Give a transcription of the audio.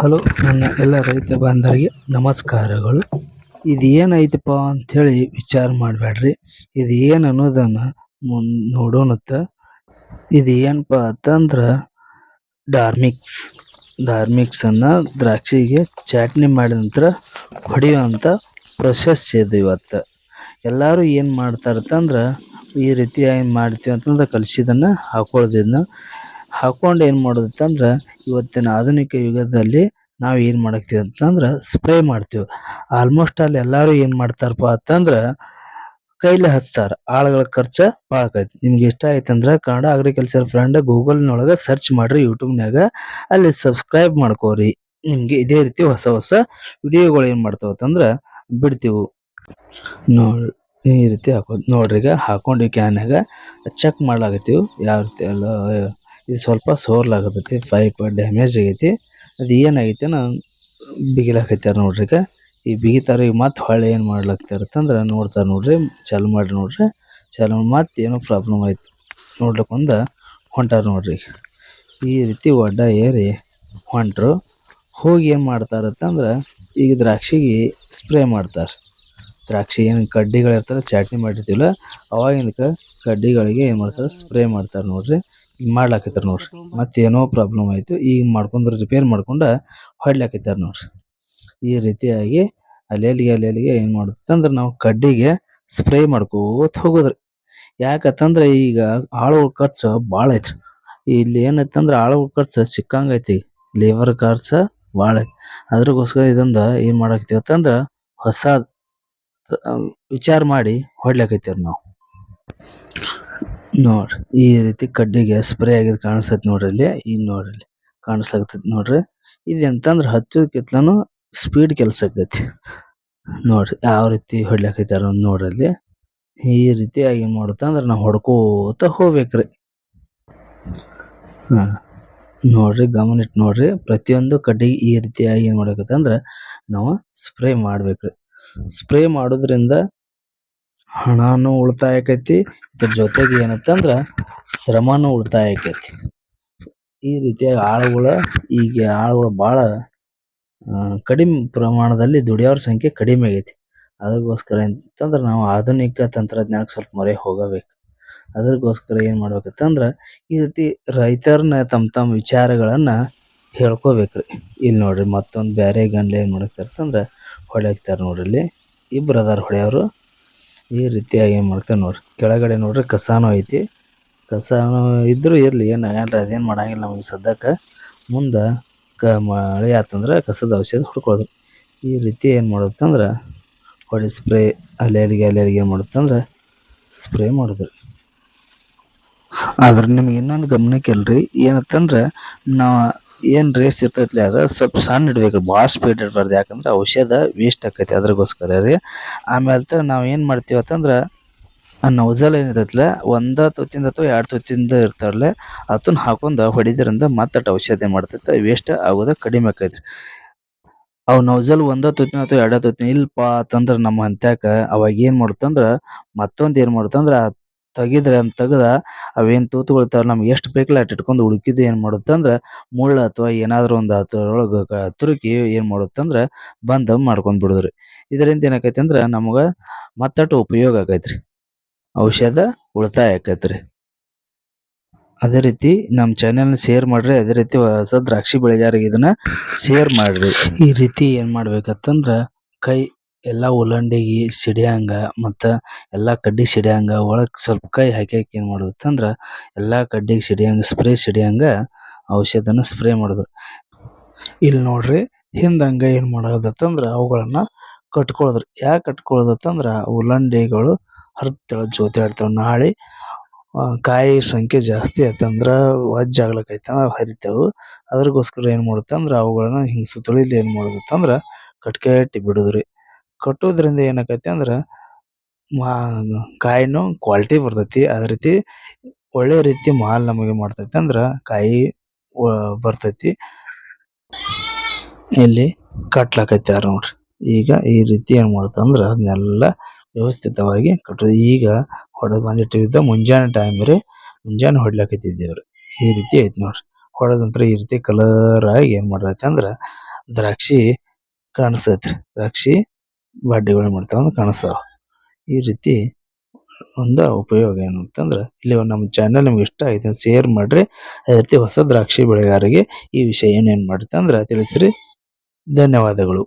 Hello, ನನ್ನ ಎಲ್ಲ ರೈತ ಬಾಂಧವರಿಗೆ ನಮಸ್ಕಾರಗಳು. ಇದು ಏನೈತಪ್ಪ ಅಂಥೇಳಿ ವಿಚಾರ ಮಾಡಬೇಡ್ರಿ. ಇದು ಏನು ಅನ್ನೋದನ್ನು ಮುನ್ ನೋಡೋಣತ್ತ. ಇದು ಏನಪ್ಪ ಅಂತಂದ್ರೆ ಡಾರ್ಮಿಕ್ಸ್ ಡಾರ್ಮಿಕ್ಸನ್ನು ದ್ರಾಕ್ಷಿಗೆ ಚಾಟ್ನಿ ಮಾಡಿದ ನಂತರ ಹೊಡೆಯುವಂಥ ಪ್ರೊಸೆಸ್ ಇದು ಇವತ್ತು. ಎಲ್ಲರೂ ಏನು ಮಾಡ್ತಾರಂತಂದ್ರೆ ಈ ರೀತಿಯಾಗಿ ಮಾಡ್ತೀವಿ ಅಂತಂದ್ರೆ ಕಲಿಸಿದನ್ನು ಹಾಕೊಳ್ಳೋದನ್ನು ಹಾಕ್ಕೊಂಡು ಏನು ಮಾಡೋದಂತಂದ್ರೆ ಇವತ್ತಿನ ಆಧುನಿಕ ಯುಗದಲ್ಲಿ ನಾವು ಏನು ಮಾಡಾಕ್ತೀವಿ ಅಂತಂದ್ರೆ ಸ್ಪ್ರೇ ಮಾಡ್ತೀವಿ. ಆಲ್ಮೋಸ್ಟ್ ಅಲ್ಲಿ ಎಲ್ಲರೂ ಏನು ಮಾಡ್ತಾರಪ್ಪ ಅಂತಂದ್ರೆ ಕೈಲಿ ಹಚ್ತಾರೆ. ಆಳುಗಳ ಖರ್ಚು ಭಾಳ ಆಕೈತಿ. ನಿಮ್ಗೆ ಇಷ್ಟ ಆಯ್ತಂದ್ರೆ ಕನ್ನಡ ಅಗ್ರಿಕಲ್ಚರ್ ಫ್ರೆಂಡ್ ಗೂಗಲ್ನೊಳಗೆ ಸರ್ಚ್ ಮಾಡಿರಿ ಯೂಟ್ಯೂಬ್ನಾಗ ಅಲ್ಲಿ ಸಬ್ಸ್ಕ್ರೈಬ್ ಮಾಡ್ಕೋರಿ. ನಿಮಗೆ ಇದೇ ರೀತಿ ಹೊಸ ಹೊಸ ವಿಡಿಯೋಗಳು ಏನು ಮಾಡ್ತಾವ ಅಂತಂದ್ರೆ ಬಿಡ್ತೀವಿ. ನೋಡಿ, ಈ ರೀತಿ ಹಾಕೋದು ನೋಡ್ರಿ ಈಗ ಹಾಕೊಂಡು ಕ್ಯಾನ್ಯಾಗ ಚೆಕ್ ಮಾಡ್ಲಾಗತ್ತೀವಿ ಯಾವ ರೀತಿ ಎಲ್ಲ ಇದು ಸ್ವಲ್ಪ ಸೋರ್ಲಾಗತೈತಿ ಪೈಪ್ ಡ್ಯಾಮೇಜ್ ಆಗೈತಿ. ಅದು ಏನಾಗೈತೆ ನಾ ಬಿಗಿಲಾಕತ್ಯಾರ ನೋಡ್ರಿ ಈಗ. ಈ ಬಿಗಿತಾರ ಈಗ ಮತ್ತೆ ಹೊಳ್ಳಿ ಏನು ಮಾಡ್ಲಾಕ್ತಾರ ಅಂತಂದ್ರೆ ನೋಡ್ತಾರೆ ನೋಡ್ರಿ, ಚಾಲು ಮಾಡಿ ನೋಡ್ರಿ. ಚಾಲು ಮತ್ತೆ ಏನೋ ಪ್ರಾಬ್ಲಮ್ ಆಯ್ತು. ನೋಡ್ಲಿಕ್ಕೆ ಒಂದು ಹೊಂಟಾರ ನೋಡ್ರಿ ಈ ರೀತಿ ಒಡ್ಡ ಏರಿ ಹೊಂಟ್ರು. ಹೋಗಿ ಏನು ಮಾಡ್ತಾರಂತಂದ್ರೆ ಈಗ ದ್ರಾಕ್ಷಿಗೆ ಸ್ಪ್ರೇ ಮಾಡ್ತಾರೆ. ದ್ರಾಕ್ಷಿ ಏನು ಕಡ್ಡಿಗಳಿರ್ತಾರೆ, ಚಾಟ್ನಿ ಮಾಡಿರ್ತೀವಲ್ಲ ಅವಾಗಿನ ಕಡ್ಡಿಗಳಿಗೆ ಏನು ಮಾಡ್ತಾರೆ ಸ್ಪ್ರೇ ಮಾಡ್ತಾರೆ ನೋಡ್ರಿ. ಮಾಡ್ಲಾಕತ್ತಾರ ನೋಡ್ರಿ. ಮತ್ತೇನೋ ಪ್ರಾಬ್ಲಮ್ ಆಯಿತು. ಈಗ ಮಾಡ್ಕೊಂಡು ರಿಪೇರ್ ಮಾಡ್ಕೊಂಡು ಹೊಡ್ಲಾಕತ್ತಾರ ನೋಡ್ರಿ. ಈ ರೀತಿಯಾಗಿ ಅಲ್ಲೆಲ್ಲಿಗೆ ಅಲ್ಲೆಲ್ಲಿಗೆ ಏನು ಮಾಡುತ್ತಂದ್ರೆ ನಾವು ಕಡ್ಡಿಗೆ ಸ್ಪ್ರೇ ಮಾಡ್ಕೋತ ಹೋಗೋದ್ರಿ. ಯಾಕತ್ತಂದ್ರೆ ಈಗ ಆಳುಗಳ ಖರ್ಚು ಭಾಳ ಐತ್ರಿ. ಇಲ್ಲಿ ಏನೈತಂದ್ರೆ ಆಳುಗಳ ಖರ್ಚು ಸಿಕ್ಕಂಗೈತಿ ಲೇಬರ್ ಖರ್ಚು ಭಾಳ ಐತಿ. ಅದ್ರಗೋಸ್ಕರ ಇದೊಂದು ಏನು ಮಾಡಾಕತ್ತೀವಿ ಅಂತಂದ್ರೆ ಹೊಸ ವಿಚಾರ ಮಾಡಿ ಹೊಡ್ಲಾಕೈತಿವ್ರಿ ನಾವು. ನೋಡ್ರಿ, ಈ ರೀತಿ ಕಡ್ಡಿಗೆ ಸ್ಪ್ರೇ ಆಗಿದ್ ಕಾಣಿಸ್ತೈತಿ ನೋಡ್ರಿ ಇಲ್ಲಿ ಈಗ ನೋಡ್ರಿ ಇಲ್ಲಿ ಕಾಣಿಸ್ಲಾಕತ್ತೈತಿ ನೋಡ್ರಿ. ಇದು ಎಂತಂದ್ರೆ ಹಚ್ಚೋದಕ್ಕಿಂತಲೂ ಸ್ಪೀಡ್ ಕೆಲಸ ಆಕೈತಿ ನೋಡ್ರಿ ಯಾವ ರೀತಿ ಹೊಡ್ಲಾಕೈತಾರ ನೋಡ್ರಿ ಅಲ್ಲಿ ಈ ರೀತಿಯಾಗಿ ಏನು ಮಾಡುತ್ತಂದ್ರೆ ನಾವು ಹೊಡ್ಕೋತ ಹೋಗ್ಬೇಕ್ರಿ. ಹಾಂ, ನೋಡ್ರಿ ಗಮನ ಇಟ್ಟು ನೋಡ್ರಿ, ಪ್ರತಿಯೊಂದು ಕಡ್ಡಿಗೆ ಈ ರೀತಿಯಾಗಿ ಏನು ಮಾಡ್ಬೇಕಂತಂದ್ರೆ ನಾವು ಸ್ಪ್ರೇ ಮಾಡ್ಬೇಕ್ರಿ. ಸ್ಪ್ರೇ ಮಾಡೋದ್ರಿಂದ ಹಣನೂ ಉಳಿತಾಯ ಆಕೈತಿ, ಇದ್ರ ಜೊತೆಗೆ ಏನಂತಂದ್ರೆ ಶ್ರಮನೂ ಉಳಿತಾಯ ಆಕೈತಿ. ಈ ರೀತಿಯಾಗಿ ಆಳುಗಳ, ಈಗ ಆಳುಗಳು ಭಾಳ ಕಡಿಮೆ ಪ್ರಮಾಣದಲ್ಲಿ ದುಡಿಯೋರ ಸಂಖ್ಯೆ ಕಡಿಮೆ ಆಗೈತಿ. ಅದಕ್ಕೋಸ್ಕರ ಅಂತಂದ್ರೆ ನಾವು ಆಧುನಿಕ ತಂತ್ರಜ್ಞಾನಕ್ಕೆ ಸ್ವಲ್ಪ ಮೊರೆ ಹೋಗಬೇಕು. ಅದಕ್ಕೋಸ್ಕರ ಏನು ಮಾಡ್ಬೇಕಂತಂದ್ರೆ ಈ ರೀತಿ ರೈತರನ್ನ ತಮ್ಮ ತಮ್ಮ ವಿಚಾರಗಳನ್ನು ಹೇಳ್ಕೋಬೇಕ್ರಿ. ಇಲ್ಲಿ ನೋಡ್ರಿ ಮತ್ತೊಂದು ಬೇರೆ ಗನ್ಲೆ ಏನು ಮಾಡಾಕತ್ತಾರಂತಂದ್ರೆ ಹೊಡ್ಯಾಕತ್ತಾರ ನೋಡ್ರಿ ಇಲ್ಲಿ. ಇಬ್ರು ಅದಾರ ಹೊಡ್ಯೋರು ಈ ರೀತಿಯಾಗಿ ಏನು ಮಾಡ್ತೇವೆ ನೋಡ್ರಿ. ಕೆಳಗಡೆ ನೋಡ್ರಿ ಕಸಾನು ಐತಿ. ಕಸಾನು ಇದ್ದರೂ ಇರಲಿ, ಏನು ಆಗಲ್ಲ ಅದೇನು ಮಾಡಂಗಿಲ್ಲ ನಮಗೆ ಸದ್ಯಕ್ಕೆ ಮುಂದೆ ಕ ಮಳೆ ಆತಂದ್ರೆ ಕಸದ ಔಷಧ ಹುಡ್ಕೊಳ್ಳೋದು ಈ ರೀತಿ ಏನು ಮಾಡುತ್ತಂದ್ರೆ ಹೊಡಿ ಸ್ಪ್ರೇ ಅಲ್ಲಿ ಅಲ್ಲಿಗೆ ಅಲ್ಲಿ ಅಲ್ಲಿಗೆ ಏನು ಮಾಡುತ್ತಂದ್ರೆ ಸ್ಪ್ರೇ ಮಾಡಿದ್ರಿ. ಆದ್ರೆ ನಿಮ್ಗೆ ಇನ್ನೊಂದು ಗಮನಕ್ಕೆ ಅಲ್ರಿ ಏನಂತಂದ್ರೆ ನಾವು ಏನು ರೇಸ್ ಇರ್ತೈತಿ ಅದು ಸ್ವಲ್ಪ ಸಣ್ಣ ಇಡ್ಬೇಕು, ಭಾಳ ಸ್ಪೀಡ್ ಇಡಬಾರ್ದು ಯಾಕಂದ್ರೆ ಔಷಧ ವೇಸ್ಟ್ ಆಕೈತಿ ಅದ್ರಗೋಸ್ಕರ ರೀ. ಆಮೇಲೆ ನಾವು ಏನು ಮಾಡ್ತೀವಿ ಅಂತಂದ್ರೆ ಆ ನೌಜಲ್ ಏನಿರ್ತೈತಲ್ಲ ಒಂದ ತುತ್ತಿಂದ ಅಥವಾ ಎರಡು ತುತ್ತಿಂದ ಇರ್ತಾರಲ್ಲ ಅದನ್ನ ಹಾಕೊಂಡು ಹೊಡಿದ್ರಿಂದ ಮತ್ತೆ ಔಷಧಿ ಮಾಡ್ತೈತೆ ವೇಸ್ಟ್ ಆಗೋದು ಕಡಿಮೆ ಆಕೈತಿ ಅವು ನೌಜಲ್ ಒಂದ ತುತ್ತಿನ ಅಥವಾ ಎರಡ ತುತ್ತಿನ ಇಲ್ಲಪ್ಪ ಅಂತಂದ್ರೆ ನಮ್ಮ ಅಂತ್ಯಾಕ ಅವಾಗ ಏನು ಮಾಡುತ್ತಂದ್ರೆ, ಮತ್ತೊಂದು ಏನು ಮಾಡುತ್ತಂದ್ರೆ ತೆಗಿದ್ರೆ ಅಂತ ತೆಗ್ದ ಅವೇನು ತೂತುಗಳು ಇರ್ತಾವಲ್ಲ ನಮ್ಗೆ ಎಷ್ಟು ಬೇಕಲ್ಲ ಅಟ್ ಇಟ್ಕೊಂಡು ಉಳುಕಿದ್ದು ಏನು ಮಾಡುತ್ತಂದ್ರೆ ಮುಳ್ಳು ಅಥವಾ ಏನಾದರೂ ಒಂದು ಅದ್ರೊಳಗೆ ತುರುಕಿ ಏನು ಮಾಡುತ್ತಂದ್ರೆ ಬಂದ್ ಮಾಡ್ಕೊಂಡು ಬಿಡುದ್ರಿ. ಇದರಿಂದ ಏನಾಕೈತಿ ಅಂದ್ರೆ ನಮ್ಗೆ ಮತ್ತಷ್ಟು ಉಪಯೋಗ ಆಕೈತ್ರಿ ಔಷಧ ಉಳಿತಾಯ ಆಕೈತ್ರಿ ಅದೇ ರೀತಿ ನಮ್ಮ ಚಾನೆಲ್ನ ಶೇರ್ ಮಾಡ್ರಿ, ಅದೇ ರೀತಿ ಹೊಸ ದ್ರಾಕ್ಷಿ ಬೆಳೆಗಾರಿಗೆ ಇದನ್ನ ಶೇರ್ ಮಾಡ್ರಿ. ಈ ರೀತಿ ಏನು ಮಾಡ್ಬೇಕಂತಂದ್ರೆ ಕೈ ಎಲ್ಲ ಉಲ್ಲಂಡಿಗಿ ಸಿಡಿಯಂಗ ಮತ್ತ ಎಲ್ಲ ಕಡ್ಡಿ ಸಿಡಿಯಂಗ ಒಳಗ್ ಸ್ವಲ್ಪ ಕೈ ಹಾಕಿ ಹಾಕಿ ಏನು ಎಲ್ಲಾ ಎಲ್ಲ ಕಡ್ಡಿಗೆ ಸಿಡಿಯಂಗ ಸ್ಪ್ರೇ ಸಿಡಿಯಂಗ ಔಷಧನ ಸ್ಪ್ರೇ ಮಾಡೋದು ಇಲ್ಲಿ ನೋಡ್ರಿ ಹಿಂದಂಗ ಏನು ಮಾಡೋದತ್ತಂದ್ರೆ ಅವುಗಳನ್ನ ಕಟ್ಕೊಳ್ಳೋದ್ರಿ ಯಾಕೆ ಕಟ್ಕೊಳ್ಳೋದತ್ತಂದ್ರೆ ಉಲ್ಲಂಡಿಗಳು ಹರಿತಳ ಜೋತಾಡ್ತಾವ. ನಾಳೆ ಕಾಯಿ ಸಂಖ್ಯೆ ಜಾಸ್ತಿ ಆಯ್ತಂದ್ರ ವಜ್ಜ ಆಗ್ಲಕೈತೆ ಹರಿತಾವು. ಅದ್ರಗೋಸ್ಕರ ಏನು ಮಾಡುತ್ತಂದ್ರ ಅವುಗಳನ್ನ ಹಿಂಗೆ ಸುತ್ತಳಿಲಿ ಏನು ಮಾಡೋದತ್ತಂದ್ರೆ ಕಟ್ಕಟ್ಟಿ ಬಿಡೋದ್ರಿ. ಕಟ್ಟೋದ್ರಿಂದ ಏನಾಕೈತಿ ಅಂದ್ರೆ, ಮಾ, ಕಾಯಿನೂ ಕ್ವಾಲಿಟಿ ಬರ್ತೈತಿ. ಅದೇ ರೀತಿ ಒಳ್ಳೆ ರೀತಿ ಮಾಲ್ ನಮಗೆ ಮಾಡ್ತೈತಿ ಅಂದ್ರೆ, ಕಾಯಿ ಬರ್ತೈತಿ. ಇಲ್ಲಿ ಕಟ್ಲಾಕತ್ಯಾರ ನೋಡ್ರಿ. ಈಗ ಈ ರೀತಿ ಏನು ಮಾಡ್ತಂದ್ರೆ ಅದನ್ನೆಲ್ಲ ವ್ಯವಸ್ಥಿತವಾಗಿ ಕಟ್ಟೋದು. ಈಗ ಹೊಡೆದು ಬಂದಿಟ್ಟಿದ್ದ ಮುಂಜಾನೆ ಟೈಮ್ ರೀ, ಮುಂಜಾನೆ ಹೊಡ್ಲಾಕತ್ತಿದ್ದೇವ್ರಿ ಈ ರೀತಿ ಐತಿ ನೋಡ್ರಿ. ಹೊಡೆದ ನಂತರ ಈ ರೀತಿ ಕಲರ್ ಆಗಿ ಏನು ಮಾಡ್ತೈತೆ ಅಂದ್ರೆ, ದ್ರಾಕ್ಷಿ ಕಾಣಿಸ್ತೈತ್ರಿ ದ್ರಾಕ್ಷಿ ಬಡ್ಡಿಗಳು ಮಾಡ್ತಾವಂದು ಕಾಣಿಸ್ತಾವ. ಈ ರೀತಿ ಒಂದು ಉಪಯೋಗ ಏನು ಅಂತಂದ್ರೆ, ಇಲ್ಲಿ ನಮ್ಮ ಚಾನಲ್ ನಿಮ್ಗೆ ಇಷ್ಟ ಆಯ್ತು ಶೇರ್ ಮಾಡ್ರಿ. ಅದೇ ರೀತಿ ಹೊಸ ದ್ರಾಕ್ಷಿ ಬೆಳೆಗಾರರಿಗೆ ಈ ವಿಷಯ ಏನೇನು ಮಾಡುತ್ತೆ ಅಂದ್ರೆ ತಿಳಿಸ್ರಿ. ಧನ್ಯವಾದಗಳು.